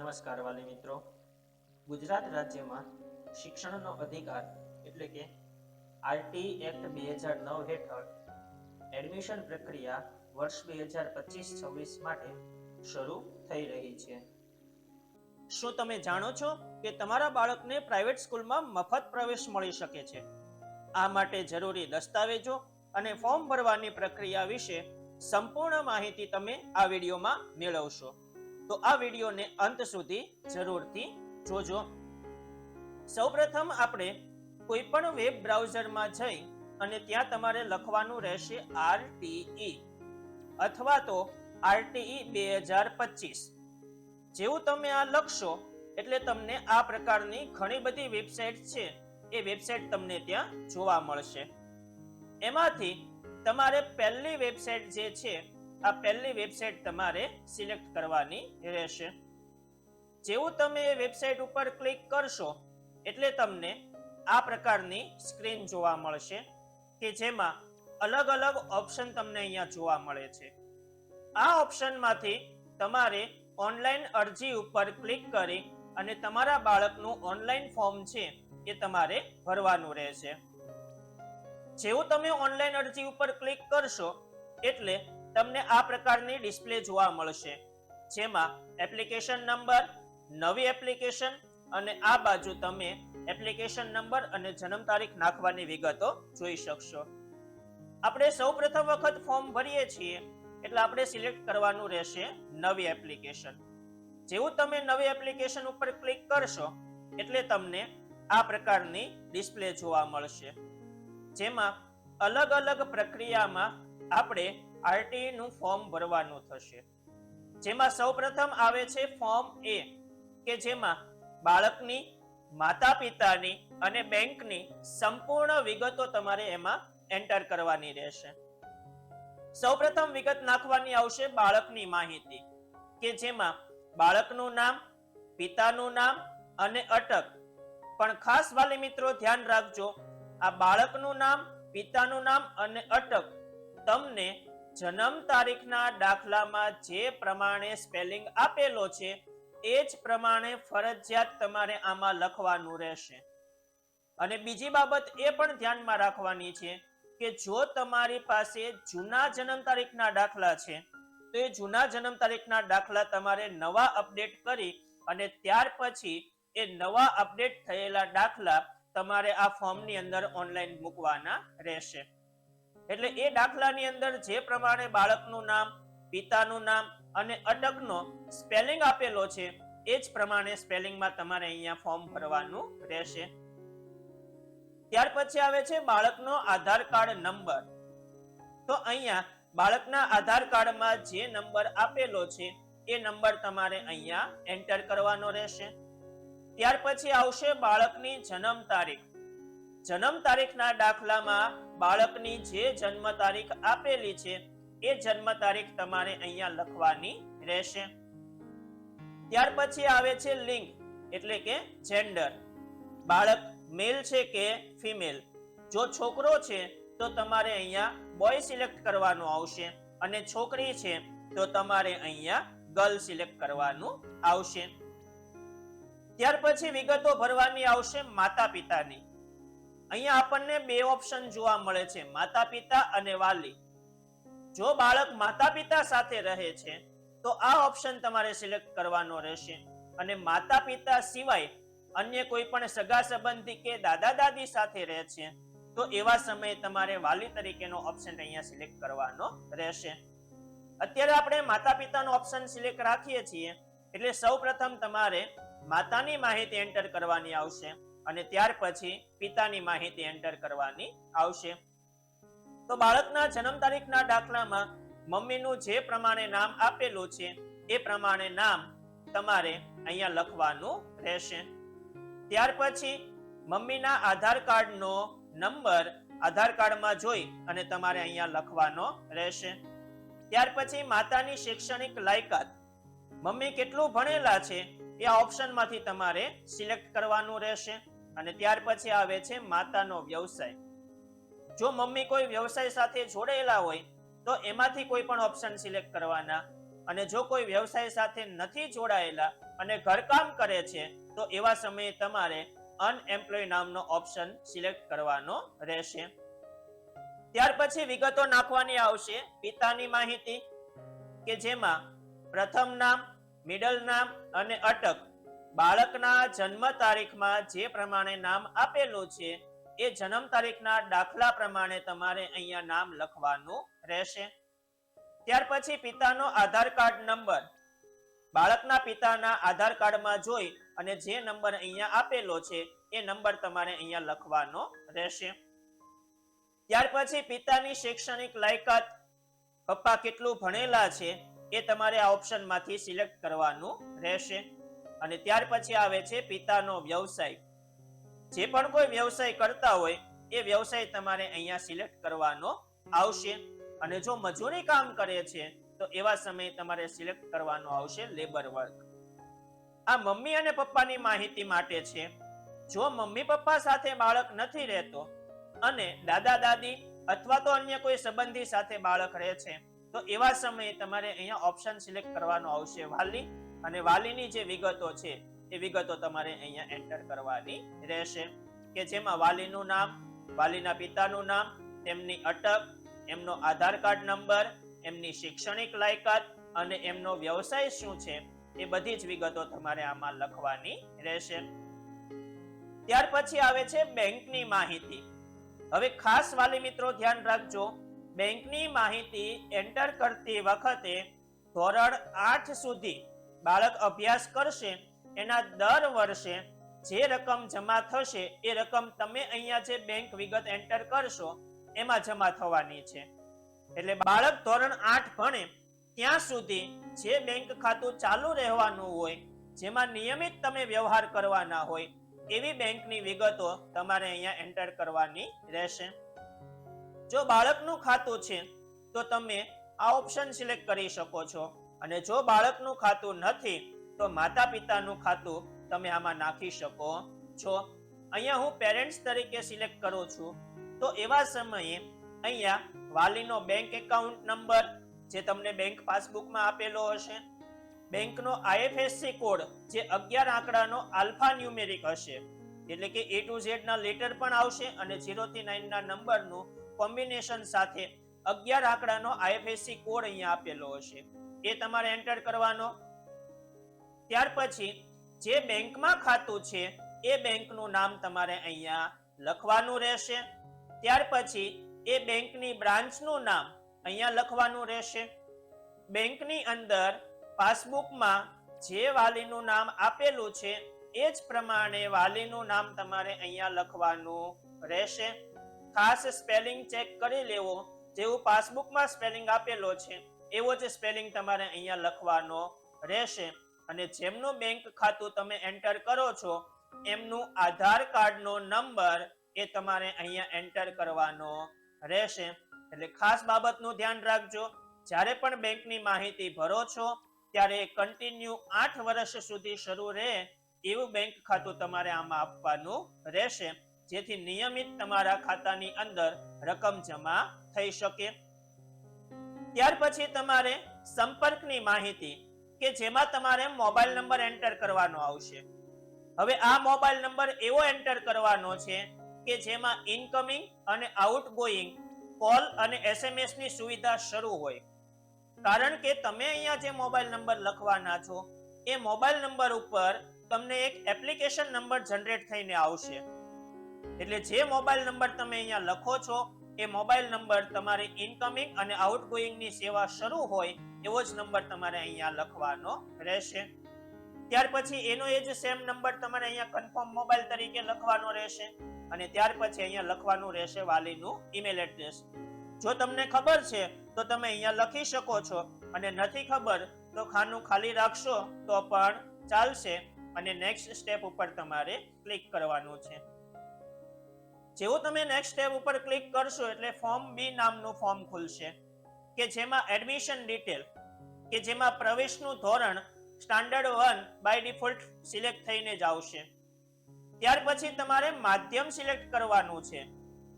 નમસ્કાર વાલી મિત્રો. ગુજરાત રાજ્યમાં શિક્ષણનો અધિકાર એટલે કે આરટી એક્ટ બે હજાર નવ હેઠળ એડમિશન પ્રક્રિયા વર્ષ બે હજાર પચીસ છવ્વીસ માટે શરૂ થઈ રહી છે. શું તમે જાણો છો કે તમારા બાળકને પ્રાઇવેટ સ્કૂલમાં મફત પ્રવેશ મળી શકે છે? આ માટે જરૂરી દસ્તાવેજો અને ફોર્મ ભરવાની પ્રક્રિયા વિશે સંપૂર્ણ માહિતી તમે આ વિડીયોમાં મેળવશો. તો આ વિડીયોને અંત સુધી જરૂરથી જોજો. સૌપ્રથમ આપણે કોઈ પણ વેબ બ્રાઉઝરમાં જઈ અને ત્યાં તમારે લખવાનું રહેશે આરટીઈ અથવા તો આરટીઈ બે હજાર પચીસ. જેવું તમે આ લખશો એટલે તમને આ પ્રકારની ઘણી બધી વેબસાઇટ છે, એ વેબસાઇટ તમને ત્યાં જોવા મળશે. એમાંથી તમારે પહેલી વેબસાઇટ જે છે આ પહેલી વેબસાઇટ તમારે સિલેક્ટ કરવાની રહેશે. જેવું તમે વેબસાઇટ ઉપર ક્લિક કરશો, એટલે તમને આ પ્રકારની સ્ક્રીન જોવા મળશે, કે જેમાં અલગ અલગ ઓપ્શન તમને અહીંયા જોવા મળે છે. આ ઓપ્શનમાંથી તમારે ઓનલાઈન અરજી ઉપર ક્લિક કરી અને તમારા બાળકનું ઓનલાઈન ફોર્મ છે એ તમારે ભરવાનું રહેશે. જેવું તમે ઓનલાઈન અરજી ઉપર ક્લિક કરશો, એટલે તમને આ પ્રકારની ડિસ્પ્લે જોવા મળશે. જેમાં એપ્લિકેશન નંબર, નવી એપ્લિકેશન અને આ બાજુ તમે એપ્લિકેશન નંબર અને જન્મ તારીખ નાખવાની વિગતો જોઈ શકશો. આપણે સૌ પ્રથમ વખત ફોર્મ ભરીએ છીએ એટલે આપણે સિલેક્ટ કરવાનું રહેશે નવી એપ્લિકેશન. જેવું તમે નવી એપ્લિકેશન ઉપર ક્લિક કરશો એટલે તમને આ પ્રકારની ડિસ્પ્લે જોવા મળશે. જેમાં અલગ અલગ પ્રક્રિયામાં આપણે આરટીઈ નું ફોર્મ ભરવાનું થશે. જેમાં સૌપ્રથમ આવે છે ફોર્મ એ, કે જેમાં બાળકની માતા પિતાની અને બેંકની સંપૂર્ણ વિગતો તમારે એમાં એન્ટર કરવાની રહેશે. સૌપ્રથમ વિગત નાખવાની આવશે બાળકની માહિતી, કે જેમાં બાળકનું નામ, પિતાનું નામ અને અટક. પણ ખાસ વાલી મિત્રો ધ્યાન રાખજો, આ બાળકનું નામ, પિતાનું નામ અને અટક તમને જન્મ તારીખના દાખલામાં જે પ્રમાણે સ્પેલિંગ આપેલો છે, એ જ પ્રમાણે ફરજિયાત તમારે આમાં લખવાનું રહેશે. અને બીજી બાબત એ પણ ધ્યાનમાં રાખવાની છે કે જો તમારી પાસે જૂના જન્મ તારીખના દાખલા છે, તો એ જૂના જન્મ તારીખના દાખલા તમારે નવા અપડેટ કરી અને ત્યાર પછી એ નવા અપડેટ થયેલા દાખલા તમારે આ ફોર્મની અંદર ઓનલાઈન મૂકવાના રહેશે. એટલે એ દાખલાની અંદર જે પ્રમાણે બાળકનું નામ, પિતાનું નામ અને અટકનો સ્પેલિંગ આપેલો છે, એ જ પ્રમાણે સ્પેલિંગમાં તમારે અહીંયા ફોર્મ ભરવાનું રહેશે. ત્યાર પછી આવે છે બાળકનો આધાર કાર્ડ નંબર. તો અહીંયા બાળકના આધાર કાર્ડમાં જે નંબર આપેલો છે, એ નંબર તમારે અહીંયા એન્ટર કરવાનો રહેશે. ત્યાર પછી આવશે બાળકની જન્મ તારીખ. જન્મ તારીખના દાખલામાં બાળકની જે જન્મ તારીખ આપેલી છે, એ જન્મ તારીખ તમારે અહીંયા લખવાની રહેશે. ત્યાર પછી આવે છે લિંગ, એટલે કે જેન્ડર. બાળક મેલ છે કે ફિમેલ? જો છોકરો છે, તો તમારે અહીંયા બોય સિલેક્ટ કરવાનું આવશે અને છોકરી છે, તો તમારે અહીંયા ગર્લ સિલેક્ટ કરવાનું આવશે. ત્યાર પછી વિગતો ભરવાની આવશે માતા પિતાની અહીંયા આપણને બે ઓપ્શન જોવા મળે છે માતા પિતા અને વાલી. જો બાળક માતા પિતા સાથે રહે છે, તો આ ઓપ્શન તમારે સિલેક્ટ કરવાનો રહેશે. અને માતા પિતા સિવાય અન્ય કોઈ પણ સગા સંબંધી કે દાદા દાદી સાથે રહે છે, તો એવા સમયે તમારે વાલી તરીકેનો ઓપ્શન અહીંયા સિલેક્ટ કરવાનો રહેશે. અત્યારે આપણે માતા પિતાનો ઓપ્શન સિલેક્ટ રાખીએ છીએ, એટલે સૌ પ્રથમ તમારે માતાની માહિતી એન્ટર કરવાની આવશે. અને ત્યાર પછી પિતાની માહિતી એન્ટર કરવાની આવશે. તો બાળકના જન્મ તારીખના દાખલામાં મમ્મીનું જે પ્રમાણે નામ આપેલું છે, એ પ્રમાણે નામ તમારે અહીંયા લખવાનું રહેશે. ત્યાર પછી મમ્મીના આધાર કાર્ડનો નંબર આધાર કાર્ડમાં જોઈ અને તમારે અહીંયા લખવાનો રહેશે. ત્યાર પછી માતાની શૈક્ષણિક લાયકાત. મમ્મી કેટલું ભણેલા છે, એ ઓપ્શનમાંથી તમારે સિલેક્ટ કરવાનું રહેશે. અને ત્યાર પછી આવે છે માતાનો વ્યવસાય. જો મમ્મી કોઈ વ્યવસાય સાથે જોડાયેલા હોય, તો એમાંથી કોઈ પણ ઓપ્શન સિલેક્ટ કરવાના. અને જો કોઈ વ્યવસાય સાથે નથી જોડાયેલા અને ઘરકામ કરે છે, તો એવા સમયે તમારે અનએમ્પ્લોય નામનો ઓપ્શન સિલેક્ટ કરવાનો રહેશે. ત્યાર પછી વિગતો નાખવાની આવશે પિતાની માહિતી, કે જેમાં પ્રથમ નામ મિડલ નામ અને અટક બાળકના જન્મ તારીખમાં જે પ્રમાણે નામ આપેલું છે, એ જન્મ તારીખના દાખલા પ્રમાણે તમારે અહીંયા નામ લખવાનું રહેશે. ત્યાર પછી પિતાનો આધાર કાર્ડ નંબર. બાળકના પિતાના આધાર કાર્ડમાં જોઈ અને જે નંબર અહીંયા આપેલો છે, એ નંબર તમારે અહીંયા લખવાનો રહેશે. ત્યાર પછી પિતાની શૈક્ષણિક લાયકાત. પપ્પા કેટલું ભણેલા છે, એ તમારે આ ઓપ્શનમાંથી સિલેક્ટ કરવાનું રહેશે. અને ત્યાર પછી આવે છે પિતાનો વ્યવસાય. જે પણ કોઈ વ્યવસાય કરતા હોય, એ વ્યવસાય તમારે અહીંયા સિલેક્ટ કરવાનો આવશે. અને જો મજૂરી કામ કરે છે, તો એવા સમયે તમારે સિલેક્ટ કરવાનો આવશે લેબર વર્ક આ મમ્મી અને પપ્પાની માહિતી માટે છે. જો મમ્મી પપ્પા સાથે બાળક નથી રહેતો અને દાદા, દાદી અથવા તો અન્ય કોઈ સંબંધી સાથે બાળક રહે છે, તો એવા સમયે તમારે અહીંયા ઓપ્શન સિલેક્ટ કરવાનો આવશે વાલી. અને વાલીની જે વિગતો છે, એ વિગતો તમારે અહીંયા એન્ટર કરવાની રહેશે. કે જેમાં વાલીનું નામ, વાલીના પિતાનું નામ તેમની અટક, એમનો આધાર કાર્ડ નંબર, એમની શૈક્ષણિક લાયકાત અને એમનો વ્યવસાય શું છે, એ બધી જ વિગતો તમારે આમાં લખવાની રહેશે. ત્યાર પછી આવે છે બેંકની માહિતી. હવે ખાસ વાલી મિત્રો ધ્યાન રાખજો, બેંકની માહિતી એન્ટર કરતી વખતે ધોરણ આઠ સુધી બાળક અભ્યાસ કરશે, એના દર વર્ષે જે રકમ જમા થશે, એ રકમ તમે અહીંયા જે બેંક વિગત એન્ટર કરશો, એમાં જમા થવાની છે. એટલે બાળક ધોરણ આઠ ભણે, ત્યાં સુધી જે બેંક ખાતું ચાલુ રહેવાનું હોય, જેમાં નિયમિત તમે વ્યવહાર કરવાના હોય, એવી બેંકની વિગતો તમારે અહીંયા એન્ટર કરવાની રહેશે. જો બાળકનું ખાતું છે, તો તમે આ ઓપ્શન સિલેક્ટ કરી શકો છો. અને જો બાળકનું ખાતું નથી, તો માતા પિતાનું ખાતું તમે આમાં નાખી શકો. છો અહીંયા હું પેરેન્ટ્સ તરીકે સિલેક્ટ કરું છું, તો એવા સમયે અહીંયા વાલીનો બેંક એકાઉન્ટ નંબર જે તમને બેંક પાસબુકમાં આપેલો હશે બેંકનો આઈએફએસસી કોડ જે અગિયાર આંકડાનો આલ્ફા ન્યુમેરિક હશે, એટલે કે એ ટુ ઝેડ ના લેટર પણ આવશે અને 0 થી 9 ના નંબરનું કોમ્બિનેશન સાથે અગિયાર આંકડાનો આઈએફએસસી કોડ અહીંયા આપેલો હશે. એ તમારે એન્ટર કરવાનો. ત્યાર પછી જે બેંકમાં ખાતું છે, એ બેંકનું નામ તમારે અહીંયા લખવાનું રહેશે. ત્યાર પછી એ બેંકની બ્રાન્ચનું નામ અહીંયા લખવાનું રહેશે. બેંકની અંદર પાસબુકમાં જે વાલીનું નામ આપેલું છે, એ જ પ્રમાણે વાલીનું નામ તમારે અહીંયા લખવાનું રહેશે. ખાસ સ્પેલિંગ ચેક કરી લેવો, જેવું પાસબુકમાં સ્પેલિંગ આપેલો છે. એવો જ સ્પેલિંગ તમારે અહીંયા લખવાનો રહેશે. અને જેમનું બેંક ખાતું તમે એન્ટર કરો છો, એમનું આધાર કાર્ડનો નંબર એ તમારે અહીંયા એન્ટર કરવાનો રહેશે. એટલે ખાસ બાબતનું ધ્યાન રાખજો. જ્યારે પણ બેંકની માહિતી ભરો છો, ત્યારે કન્ટિન્યુ આઠ વર્ષ સુધી શરૂ રહે એવું બેંક ખાતું તમારે આમાં આપવાનું રહેશે. જેથી નિયમિત તમારા ખાતાની અંદર રકમ જમા થઈ શકે. ત્યાર પછી તમારે સંપર્કની માહિતી કે જેમાં તમારે મોબાઈલ નંબર એન્ટર કરવાનો આવશે. હવે આ મોબાઈલ નંબર એવો એન્ટર કરવાનો છે કે જેમાં ઇનકમિંગ અને આઉટગોઈંગ કોલ અને એસએમએસની સુવિધા શરૂ હોય. કારણ કે તમે અહીંયા જે મોબાઈલ નંબર લખવાના છો, એ મોબાઈલ નંબર ઉપર તમને એક એપ્લિકેશન નંબર જનરેટ થઈને આવશે. એટલે જે મોબાઈલ નંબર તમે અહીંયા લખો છો એ મોબાઈલ નંબર તમારે ઇનકમિંગ અને આઉટગોઈંગની સેવા શરૂ હોય એવો જ નંબર તમારે અહીંયા લખવાનો રહેશે. ત્યાર પછી એનો એ જ સેમ નંબર તમારે અહીંયા કન્ફર્મ મોબાઈલ તરીકે લખવાનો રહેશે અને ત્યાર પછી અહીંયા લખવાનું રહેશે વાલીનું ઈમેલ એડ્રેસ જો તમને ખબર છે, તો તમે અહીંયા લખી શકો છો અને નથી ખબર, તો ખાનું ખાલી રાખશો તો પણ ચાલશે અને નેક્સ્ટ સ્ટેપ ઉપર તમારે ક્લિક કરવાનું છે. જેવું તમે નેક્સ્ટ સ્ટેપ ઉપર ક્લિક કરશો એટલે ફોર્મ બી નામનું ફોર્મ ખુલશે. કે જેમાં એડમિશન ડિટેલ કે જેમાં પ્રવેશનું ધોરણ standard one by default select થઈને જ આવશે. ત્યાર પછી તમારે માધ્યમ સિલેક્ટ કરવાનું છે.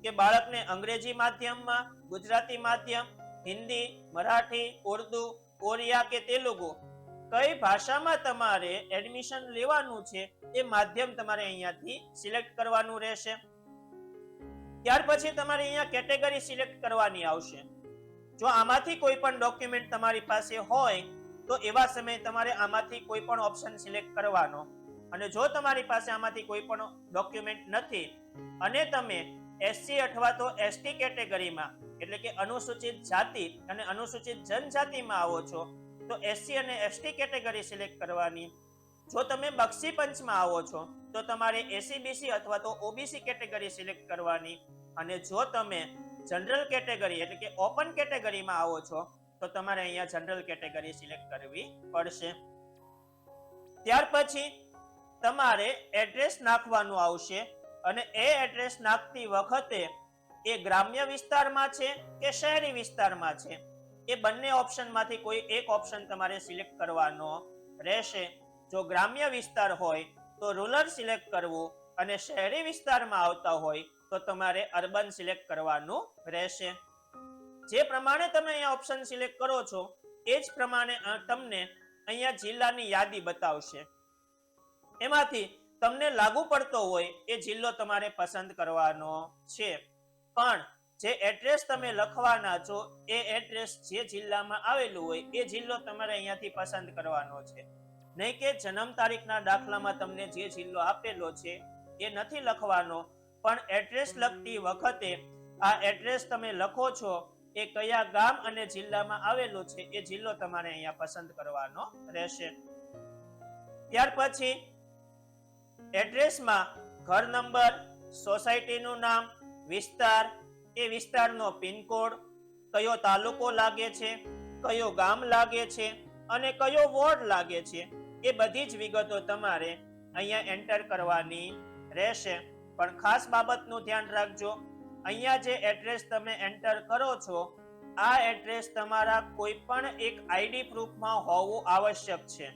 કે બાળકને અંગ્રેજી માધ્યમમાં, ગુજરાતી માધ્યમ, હિન્દી, મરાઠી, ઉર્દુ, ઓરિયા કે તેલુગુ, કઈ ભાષામાં તમારે એડમિશન લેવાનું છે એ માધ્યમ તમારે અહીંયાથી સિલેક્ટ કરવાનું રહેશે. ત્યાર પછી તમારે અહીંયા કેટેગરી સિલેક્ટ કરવાની આવશે. જો આમાંથી કોઈ પણ ડોક્યુમેન્ટ તમારી પાસે હોય, તો એવા સમયે તમારે આમાંથી કોઈ પણ ઓપ્શન સિલેક્ટ કરવાનો. અને જો તમારી પાસે આમાંથી કોઈ પણ ડોક્યુમેન્ટ નથી, અને તમે એસસી અથવા તો એસટી કેટેગરીમાં, એટલે કે અનુસૂચિત જાતિ અને અનુસૂચિત જનજાતિમાં આવો છો, તો એસસી અને એસટી કેટેગરી સિલેક્ટ કરવાની જો તમે બક્ષી પંચમાં આવો છો, તો તમારે એસીબીસી અથવા તો ઓબીસી કેટેગરી સિલેક્ટ કરવાની. અને જો તમે જનરલ કેટેગરી એટલે કે ઓપન કેટેગરીમાં આવો છો, તો તમારે અહીંયા જનરલ કેટેગરી સિલેક્ટ કરવી પડશે. ત્યાર પછી તમારે એડ્રેસ નાખવાનું આવશે અને એ એડ્રેસ નાખતી વખતે એ ગ્રામ્ય વિસ્તારમાં છે કે શહેરી વિસ્તારમાં છે? એ બંને ઓપ્શનમાંથી કોઈ એક ઓપ્શન તમારે સિલેક્ટ કરવાનો રહેશે. જો ગ્રામ્ય વિસ્તાર હોય, તો રૂરલ સિલેક્ટ કરવું અને શહેરી વિસ્તારમાં આવતા હોય, તો તમારે અર્બન સિલેક્ટ કરવાનું રહેશે. જે પ્રમાણે તમે અહીંયા ઓપ્શન સિલેક્ટ કરો છો, એ જ પ્રમાણે તમને અહીંયા જિલ્લાની યાદી બતાવશે. એમાંથી તમને લાગુ પડતો હોય, એ જિલ્લો તમારે પસંદ કરવાનો છે. પણ જે એડ્રેસ તમે લખવાના છો, એ એડ્રેસ જે જિલ્લામાં આવેલું હોય, એ જિલ્લો તમારે અહીંયાથી પસંદ કરવાનો છે. નહીં કે જન્મ તારીખના દાખલામાં તમને જે જિલ્લો આપેલો છે, એ નથી લખવાનો, પણ એડ્રેસ લખતી વખતે આ એડ્રેસ તમે લખો છો, એ કયા ગામ અને જિલ્લામાં આવેલો છે, એ જિલ્લો તમારે અહીંયા પસંદ કરવાનો રહેશે. ત્યાર પછી એડ્રેસમાં ઘર નંબર, સોસાયટીનું નામ, વિસ્તાર, એ વિસ્તારનો પિનકોડ, કયો તાલુકો લાગે છે, કયો ગામ લાગે છે, અને કયો વોર્ડ લાગે છે એ બધી જ વિગતો તમારે અહીંયા એન્ટર કરવાની રહેશે. પણ ખાસ બાબતનું ધ્યાન રાખજો. અહીંયા જે એડ્રેસ તમે એન્ટર કરો છો, આ એડ્રેસ તમારા કોઈ પણ એક આઈડી પ્રૂફમાં હોવું આવશ્યક છે.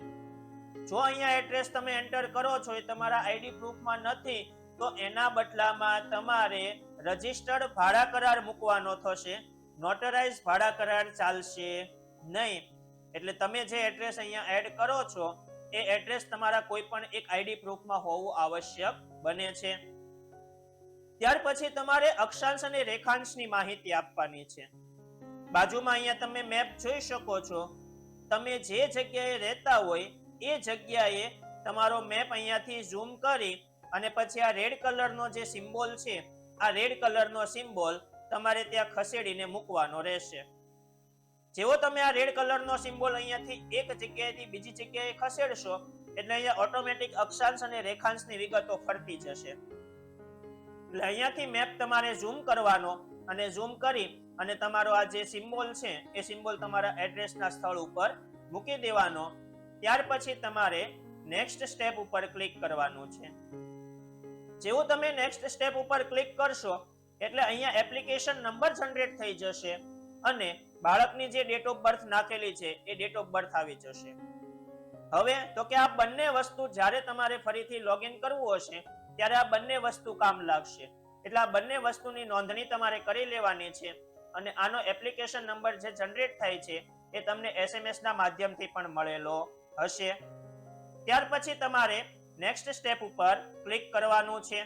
જો અહીંયા એડ્રેસ તમે એન્ટર કરો છો એ તમારા આઈડી પ્રૂફમાં નથી, તો એના બદલામાં તમારે રજિસ્ટર્ડ ભાડા કરાર મૂકવાનો થશે. નોટરાઇઝ ભાડા કરાર ચાલશે નહીં. એટલે તમે જે એડ્રેસ અહીંયા એડ કરો છો એ એડ્રેસ તમારા કોઈ પણ એક આઈડી પ્રૂફમાં હોવું આવશ્યક બને છે. ત્યાર પછી તમારે અક્ષાંશ અને રેખાંશની માહિતી આપવાની છે. બાજુમાં અહીંયા તમે મેપ જોઈ શકો છો. તમે જે જગ્યાએ રહેતા હોય એ જગ્યાએ તમારો મેપ અહીંયાથી ઝૂમ કરી અને પછી આ રેડ કલરનો જે સિમ્બોલ છે, આ રેડ કલરનો સિમ્બોલ તમારે ત્યાં ખસેડીને મૂકવાનો રહેશે. જેવો તમે આ રેડ કલરનો સિમ્બોલ અહીંયાથી એક જગ્યાએથી બીજી જગ્યાએ ખસેડશો, એટલે અહીંયા ઓટોમેટિક અક્ષાંશ અને રેખાંશની વિગતો ફરતી જશે. એટલે અહીંયાથી મેપ તમારે ઝૂમ કરવાનો અને ઝૂમ કરી અને તમારો આ જે સિમ્બોલ છે, એ સિમ્બોલ તમારા એડ્રેસના સ્થળ ઉપર મૂકી દેવાનો. ત્યાર પછી તમારે નેક્સ્ટ સ્ટેપ ઉપર ક્લિક કરવાનું છે. જેવું તમે નેક્સ્ટ સ્ટેપ ઉપર ક્લિક કરશો, એટલે અહીંયા એપ્લિકેશન નંબર જનરેટ થઈ જશે અને બાળકની જે ડેટ ઓફ બર્થ નાખેલી છે, એ ડેટ ઓફ બર્થ આવી જશે. હવે તો કે આ બંને વસ્તુ જ્યારે તમારે ફરીથી લોગિન કરવું હશે, ત્યારે આ બંને વસ્તુ કામ લાગશે. એટલે આ બંને વસ્તુની નોંધણી તમારે કરી લેવાની છે અને આનો એપ્લિકેશન નંબર જે જનરેટ થાય છે, એ તમને એસએમએસ ના માધ્યમથી પણ મળેલો હશે. ત્યાર પછી તમારે નેક્સ્ટ સ્ટેપ ઉપર ક્લિક કરવાનું છે.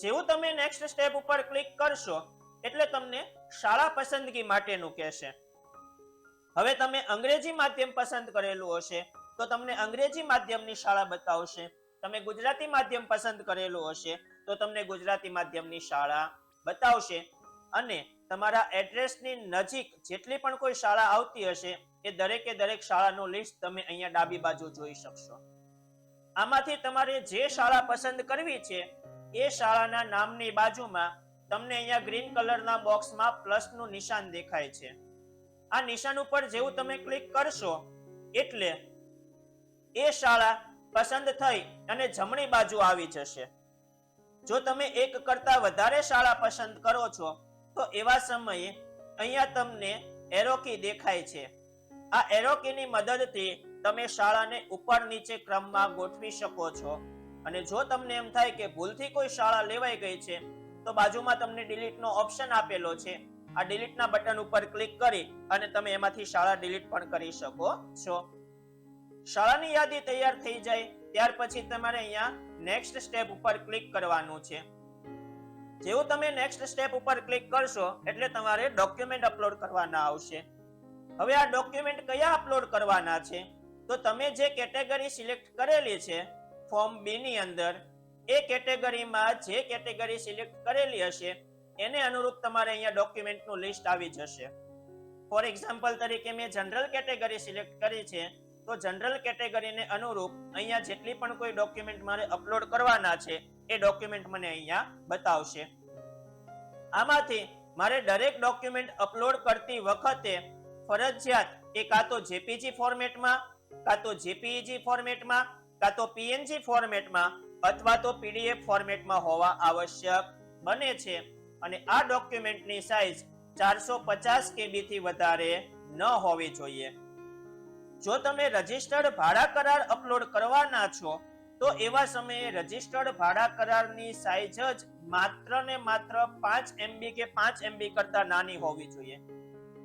જેવું તમે નેક્સ્ટ સ્ટેપ ઉપર ક્લિક કરશો એટલે તમને શાળા પસંદગી માટેનું કહેશે. હવે તમે અંગ્રેજી માધ્યમ પસંદ કરેલું હશે, તો તમને અંગ્રેજી માધ્યમની શાળા બતાવશે. તમે ગુજરાતી માધ્યમ પસંદ કરેલું હશે, તો તમને ગુજરાતી માધ્યમની શાળા બતાવશે. અને તમારા એડ્રેસની નજીક જેટલી પણ કોઈ શાળા આવતી હશે, એ દરેકે દરેક શાળાનું લિસ્ટ તમે અહીંયા ડાબી બાજુ જોઈ શકશો. આમાંથી તમારે જે શાળા પસંદ કરવી છે, એ શાળાના નામની બાજુમાં તમને અહીંયા ગ્રીન કલરના બોક્સમાં પ્લસનું નિશાન દેખાય છે. આ નિશાન ઉપર જેવું તમે ક્લિક કરશો, એટલે એ શાળા પસંદ થઈ અને જમણી બાજુ આવી જશે. જો તમે એક કરતા વધારે શાળા પસંદ કરો છો, તો એવા સમયે અહીંયા તમને એરોકી દેખાય છે. આ એરોકીની મદદથી તમે શાળાને ઉપર નીચે ક્રમમાં ગોઠવી શકો છો. અને જો તમને એમ થાય કે ભૂલથી કોઈ શાળા લેવાઈ ગઈ છે તો બાજુમાં તમને ડિલીટ નો ઓપ્શન આપેલો છે. આ ડિલીટના બટન ઉપર ક્લિક કરી અને તમે એમાંથી શાળા ડિલીટ પણ કરી શકો છો. શાળાની યાદી તૈયાર થઈ જાય, ત્યાર પછી તમારે અહીંયા નેક્સ્ટ સ્ટેપ ઉપર ક્લિક કરવાનું છે. જેવું તમે નેક્સ્ટ સ્ટેપ ઉપર ક્લિક કરશો, એટલે તમારે ડોક્યુમેન્ટ અપલોડ કરવાના આવશે. હવે આ ડોક્યુમેન્ટ કયા અપલોડ કરવાના છે? તો તમે જે કેટેગરી સિલેક્ટ કરેલી છે, ફોર્મ બી ની અંદર એ કેટેગરીમાં જે કેટેગરી સિલેક્ટ કરેલી હશે, એને અનુરૂપ તમારે અહીંયા ડોક્યુમેન્ટનું લિસ્ટ આવી જશે. ફોર એક્ઝામ્પલ તરીકે મેં જનરલ કેટેગરી સિલેક્ટ કરી છે, તો જનરલ કેટેગરીને અનુરૂપ અહીંયા જેટલી પણ કોઈ ડોક્યુમેન્ટ મારે અપલોડ કરવાના છે, એ ડોક્યુમેન્ટ મને અહીંયા બતાવશે. આમાંથી મારે દરેક ડોક્યુમેન્ટ અપલોડ કરતી વખતે ફરજિયાત એ કાં તો જેપીજી ફોર્મેટમાં, કાં તો જેપીઈજી ફોર્મેટમાં, કાં તો પીએનજી ફોર્મેટમાં અથવા તો પીડીએફ ફોર્મેટમાં હોવા આવશ્યક બને છે. અને આ ડોક્યુમેન્ટની સાઇઝ ચારસો પચાસ કેબી થી વધારે ન હોવી જોઈએ. જો તમે રજિસ્ટર્ડ ભાડા કરાર અપલોડ કરવાના છો, તો એવા સમયે રજિસ્ટર્ડ ભાડા કરારની સાઇઝ જ માત્ર ને માત્ર પાંચ એમબી કે પાંચ એમબી કરતા નાની હોવી જોઈએ.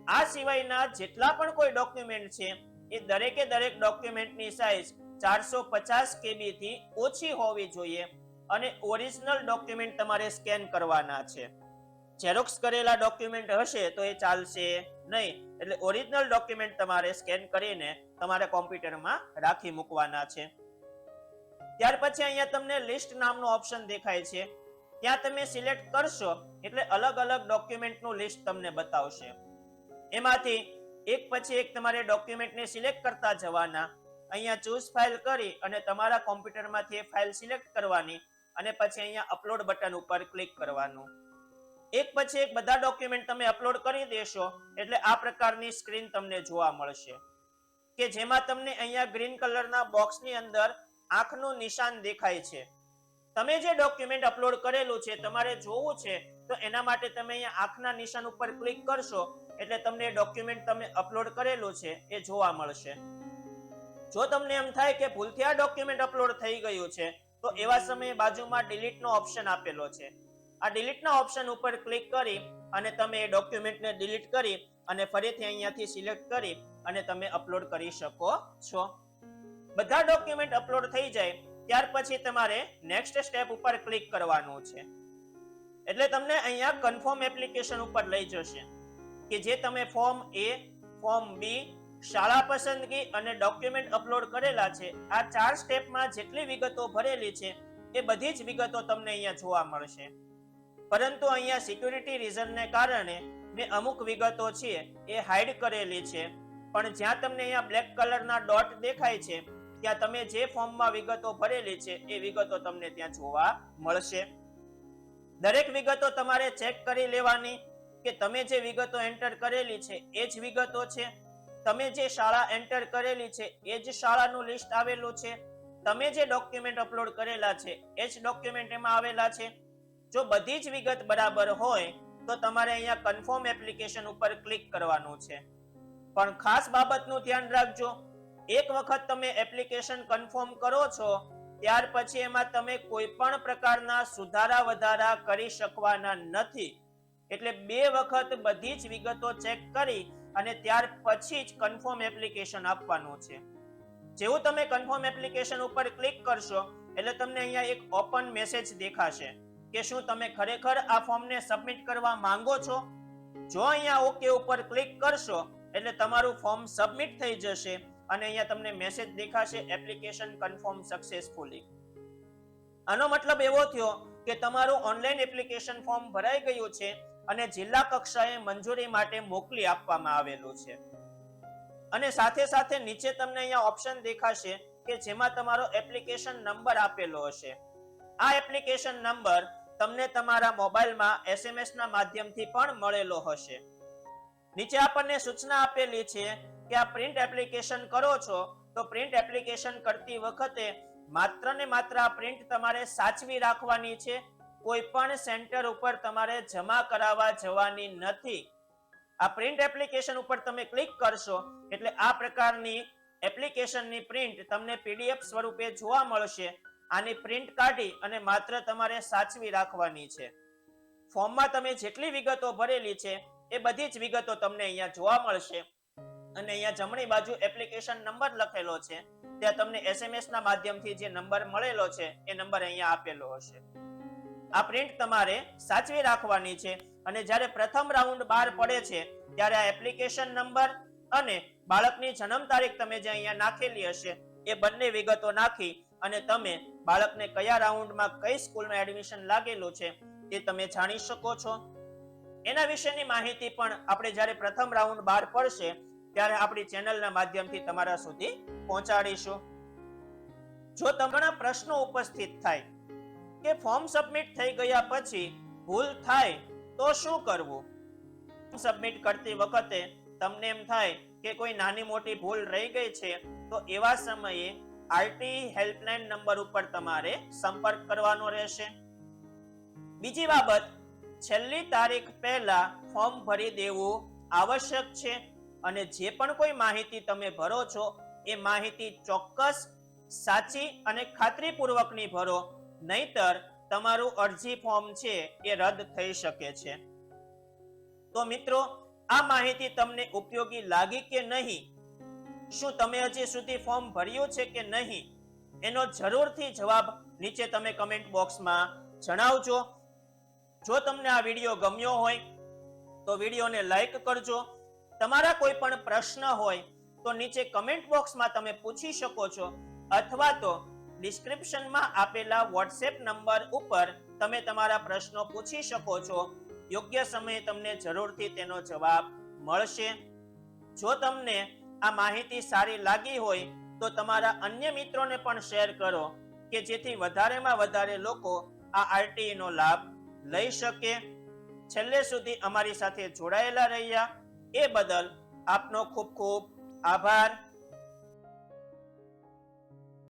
આ સિવાયના જેટલા પણ કોઈ ડોક્યુમેન્ટ છે, એ દરેકે દરેક ડોક્યુમેન્ટની સાઇઝ ચારસો પચાસ કેબી થી ઓછી હોવી જોઈએ અને ઓરિજિનલ ડોક્યુમેન્ટ તમારે સ્કેન કરવાના છે. ઝેરોક્સ કરેલા ડોક્યુમેન્ટ હશે તો એ ચાલશે નહીં. એટલે ઓરિજિનલ ડોક્યુમેન્ટ તમારે સ્કેન કરીને તમારે કોમ્પ્યુટરમાં રાખી મૂકવાના છે. ત્યાર પછી અહીંયા તમને લિસ્ટ નામનો ઓપ્શન દેખાય છે. ત્યાં તમે સિલેક્ટ કરશો એટલે અલગ અલગ ડોક્યુમેન્ટનું લિસ્ટ તમને બતાવશે. એમાંથી એક પછી એક તમારે ડોક્યુમેન્ટને સિલેક્ટ કરતા જવાના અહીંયા ચૂઝ ફાઇલ કરી અને તમારા કોમ્પ્યુટરમાંથી એ ફાઇલ સિલેક્ટ કરવાની અને પછી અહીંયા અપલોડ બટન ઉપર ક્લિક કરવાનું. એક પછી એક બધા ડોક્યુમેન્ટ તમે અપલોડ કરી દેશો એટલે આ પ્રકારની સ્ક્રીન તમને જોવા મળશે. કે જેમાં તમને અહીંયા ગ્રીન કલરના બોક્સની અંદર આંખનું નિશાન દેખાય છે. તમે જે ડોક્યુમેન્ટ અપલોડ કરેલું છે, તમારે જોવું છે, તો એના માટે તમે અહીંયા આંખના નિશાન ઉપર ક્લિક કરશો એટલે તમને ડોક્યુમેન્ટ તમે અપલોડ કરેલું છે, એ જોવા મળશે. જો તમને એમ થાય કે ભૂલથી આ ડોક્યુમેન્ટ અપલોડ થઈ ગયું છે, તો એવા સમયે બાજુમાં ડિલીટનો ઓપ્શન આપેલો છે. આ ડિલીટના ઓપ્શન ઉપર ક્લિક કરી અને તમે એ ડોક્યુમેન્ટને ડિલીટ કરી અને ફરીથી અહીંયાથી સિલેક્ટ કરી અને તમે અપલોડ કરી શકો છો. બધા ડોક્યુમેન્ટ અપલોડ થઈ જાય, ત્યાર પછી તમારે નેક્સ્ટ સ્ટેપ ઉપર ક્લિક કરવાનું છે. એટલે તમને અહીંયા કન્ફર્મ એપ્લિકેશન ઉપર લઈ જશે, કે જે તમે ફોર્મ એ ફોર્મ બી શાળા પસંદગી અને ડોક્યુમેન્ટ અપલોડ કરેલા છે. આ ચાર સ્ટેપમાં જેટલી વિગતો ભરેલી છે, એ બધી જ વિગતો તમને અહીંયા જોવા મળશે. પરંતુ અહીંયા સિક્યુરિટી રીઝનને કારણે મેં અમુક વિગતો છે, એ હાઇડ કરેલી છે. પણ જ્યાં તમને અહીંયા બ્લેક કલરના ડોટ દેખાય છે, ત્યાં તમે જે ફોર્મમાં વિગતો ભરેલી છે, એ વિગતો તમને ત્યાં જોવા મળશે. દરેક વિગતો તમારે ચેક કરી લેવાની કે તમે જે વિગતો એન્ટર કરેલી છે, એ જ વિગતો છે? તમે જે શાળા એન્ટર કરેલી છે, એ જ શાળાનું લિસ્ટ આવેલું છે. તમે જે ડોક્યુમેન્ટ અપલોડ કરેલા છે, એ જ ડોક્યુમેન્ટ એમાં આવેલા છે. જો બધી જ વિગત બરાબર હોય, તો તમારે અહીંયા કન્ફર્મ એપ્લિકેશન ઉપર ક્લિક કરવાનું છે. પણ ખાસ બાબતનું ધ્યાન રાખજો, એક વખત તમે એપ્લિકેશન કન્ફર્મ કરો છો, ત્યાર પછી એમાં તમે કોઈ પણ પ્રકારના સુધારા વધારા કરી શકવાના નથી. એટલે બે વખત બધી જ વિગતો ચેક કરી અને ત્યાર પછી જ કન્ફર્મ એપ્લિકેશન આપવાનું છે. જેવું તમે કન્ફર્મ એપ્લિકેશન ઉપર ક્લિક કરશો, એટલે તમને અહીંયા એક ઓપન મેસેજ દેખાશે કે શું તમે ખરેખર આ ફોર્મને સબમિટ કરવા માંગો છો? જો અહીંયા ઓકે ઉપર ક્લિક કરશો, એટલે તમારું ફોર્મ સબમિટ થઈ જશે અને અહીંયા તમને મેસેજ દેખાશે એપ્લિકેશન કન્ફર્મ સક્સેસફુલી આનો મતલબ એવો થયો કે તમારું ઓનલાઈન એપ્લિકેશન ફોર્મ ભરાઈ ગયું છે અને જિલ્લા કક્ષાએ મંજૂરી માટે મોકલી આપવામાં આવેલું છે. અને સાથે સાથે નીચે તમને અહીંયા ઓપ્શન દેખાશે કે જેમાં તમારો એપ્લિકેશન નંબર આપેલો હશે. આ એપ્લિકેશન નંબર તમને તમારા મોબાઈલમાં એસએમએસ ના માધ્યમથી પણ મળેલો હશે. નીચે આપણને સૂચના આપેલી છે કે આ પ્રિન્ટ એપ્લિકેશન કરો છો, તો પ્રિન્ટ એપ્લિકેશન કરતી વખતે માત્ર ને માત્ર આ પ્રિન્ટ તમારે સાચવી રાખવાની છે કોઈ પણ સેન્ટર ઉપર તમારે જમા કરાવવા જવાની નથી. આ પ્રિન્ટ એપ્લિકેશન ઉપર તમે ક્લિક કરશો, એટલે આ પ્રકારની એપ્લિકેશનની પ્રિન્ટ તમને પીડીએફ સ્વરૂપે જોવા મળશે. આની પ્રિન્ટ કાઢી અને માત્ર તમારે સાચવી રાખવાની છે. ફોર્મમાં તમે જેટલી વિગતો ભરેલી છે, એ બધી જ વિગતો તમને અહીંયા જોવા મળશે. અને અહીંયા જમણી બાજુ એપ્લિકેશન નંબર લખેલો છે. ત્યાં તમને એસએમએસ ના માધ્યમથી જે નંબર મળેલો છે, એ નંબર અહીંયા આપેલો હશે. આ પ્રિન્ટ તમારે સાચવી રાખવાની છે અને જ્યારે પ્રથમ રાઉન્ડ બહાર પડે છે, ત્યારે આ એપ્લિકેશન નંબર અને બાળકની જન્મ તારીખ તમે જે અહીંયા નાખેલી હશે, એ બંને વિગતો નાખી અને તમે બાળકને કયા રાઉન્ડમાં કઈ સ્કૂલમાં એડમિશન લાગેલું છે, એ તમે જાણી શકો છો. એના વિશેની માહિતી પણ આપણે જ્યારે પ્રથમ રાઉન્ડ બહાર પડશે, ત્યારે આપણી ચેનલના માધ્યમથી તમારા સુધી પહોંચાડીશું. જો તમારા પ્રશ્નો ઉપસ્થિત થાય કે ફોર્મ સબમિટ થઈ ગયા પછી ભૂલ થાય તો શું કરવું? સબમિટ કરતી વખતે તમને એમ થાય કે કોઈ નાની મોટી ભૂલ રહી ગઈ છે, તો એવા સમયે આરટી હેલ્પલાઇન નંબર ઉપર તમારે સંપર્ક કરવાનો રહેશે. બીજી બાબત, છેલ્લી તારીખ પહેલા ફોર્મ ભરી દેવું આવશ્યક છે અને જે પણ કોઈ માહિતી તમે ભરો છો, એ માહિતી ચોક્કસ સાચી અને ખાતરીપૂર્વકની ભરો નહીતર તમારું અરજી ફોર્મ છે એ રદ થઈ શકે છે. તો મિત્રો, આ માહિતી તમને ઉપયોગી લાગી કે નહીં? શું તમે હજી સુધી ફોર્મ ભર્યું છે કે નહીં? એનો જરૂરથી જવાબ નીચે તમે કમેન્ટ બોક્સમાં જણાવજો. જો તમને આ વીડિયો ગમ્યો હોય, તો વિડીયોને લાઈક કરજો. તમારા કોઈ પણ પ્રશ્ન હોય, તો નીચે કમેન્ટ બોક્સમાં તમે પૂછી શકો છો. અથવા તો ડિસ્ક્રિપ્શનમાં આપેલા વોટ્સએપ નંબર ઉપર તમે તમારા પ્રશ્નો પૂછી શકો છો. યોગ્ય સમયે તમને જરૂરથી તેનો જવાબ મળશે. જો તમને આ માહિતી સારી લાગી હોય, તો તમારા અન્ય મિત્રોને પણ શેર કરો કે જેથી વધારેમાં વધારે લોકો આ આરટીઈ નો લાભ લઈ શકે. છેલ્લે સુધી અમારી સાથે જોડાયેલા રહ્યા. એ બદલ આપનો ખૂબ ખૂબ આભાર.